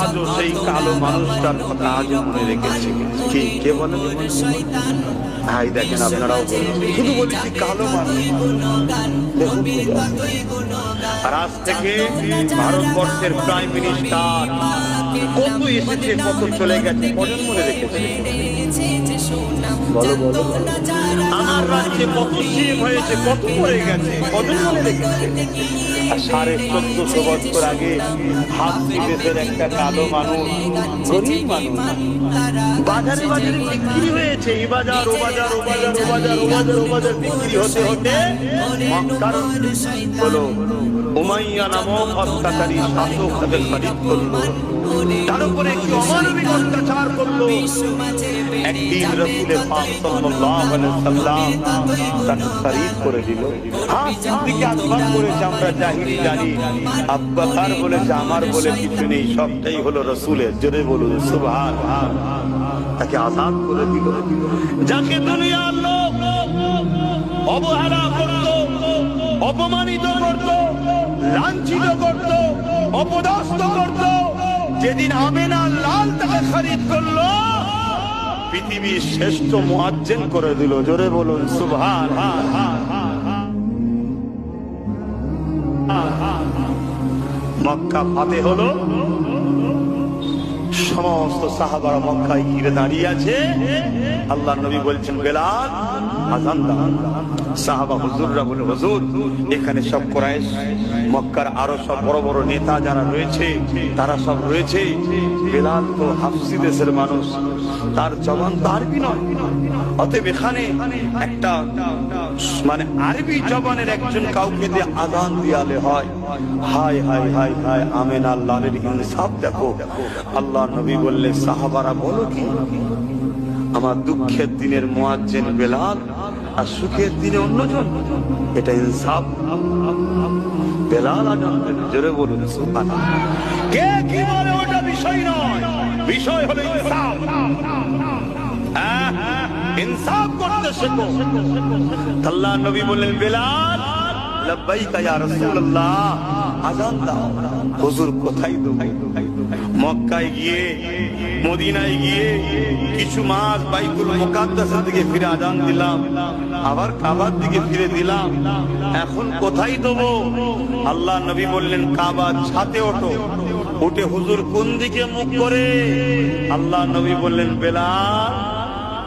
আজও সেই কালো মানুষটার কথা আজও মনে রেখেছে। কি, কে বলে? ভাই, দেখেন আপনারাও। শুধু বলেছি কালো মানুষ। আর আজ থেকে ভারতবর্ষের প্রাইম মিনিস্টার কত এসেছে, কত চলে গেছে, কজন মনে রেখেছে? বলো বলো। আমার রাজ্যে কত সিম হয়েছে কত পড়ে গেছে কজন মনে রেখেছে আর সাড়ে চোদ্দশো বছর আগে হাসি দেশের একটা কালো মানুষ গরিব মানুষ। বাজারে বাজারে বিক্রি হয়েছে এই বাজার ও বাজার ও বাজার ও বাজার ও বাজার ও বাজার বিক্রি হতে হতে মক্কার হলো উমাইয়া নামক অত্যাচারী শাসক তাদের খরিদ করল। তার উপরে একটি অমানবিক অত্যাচার করল। একদিন রসুলের পাক সাল্লাল্লাহু আলাইহি সাল্লাম তাকে করে দিল। হ্যাঁ বলেছে আমরা জানি আব্বাকার বলেছে, আমার বলে কিছু নেই, সবটাই হলো রসুলের। জোরে বলুন, সুবহান। তাকে করে দিল। যাকে দুনিয়ার লোক অবহেলা করত, অপমানিত করত, লাঞ্ছিত করত, অপদস্থ করত, যেদিন আমেনা লাল তাকে খরিদ করল পৃথিবীর শ্রেষ্ঠ মুয়াজ্জিন করে দিল। জোরে বলুন সুভান মক্কা ফাতে হলো। সমস্ত সাহাবারা মক্কায় ঘিরে দাঁড়িয়ে আছে। আল্লাহ নবী বলছেন, বেলাল, আজান সাহাবা হুজুররা বলে, হুজুর, এখানে সব কোরাইশ মক্কার আরও সব বড় বড় নেতা যারা রয়েছে, তারা সব রয়েছে। বেলাল তো হাফসি দেশের মানুষ। তার জবান তার নয়। অতএব এখানে একটা মানে আরবি জবানের একজন কাউকে দিয়ে আদান দিয়ালে হয়। হাই হাই হাই হাই আমেন আল্লাহর ইনসাফ দেখো। আল্লাহ নবী বললে, সাহাবারা বলো কি? আমার দুঃখের দিনের মুয়াজ্জিন বেলাল আর সুখের দিনে অন্যজন, এটা ইনসাফ। বেলাল জোরে বলুন কে কি বলে ওটা বিষয় নয়। বিষয় হলো ইনসাফ। হ্যাঁ, ইনসাফ করতে শেখো। আল্লাহ নবী বললেন বেলাল কিছু দিকে ফিরে দিলাম, আবার কাবার দিকে ফিরে দিলাম। এখন কোথায় দেবো আল্লাহ নবী বললেন, কাবার ছাতে ওঠো। উঠে হুজুর কোন দিকে মুখ করে? আল্লাহ নবী বললেন, বেলাল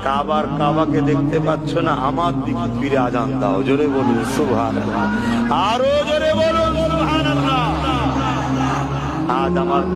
কাবার কাবাকে দেখতে পাচ্ছ না, আমার দিকে ফিরে আজান দাও, জোরে বলুন সুভান আরও জোরে বলুন আজ আমার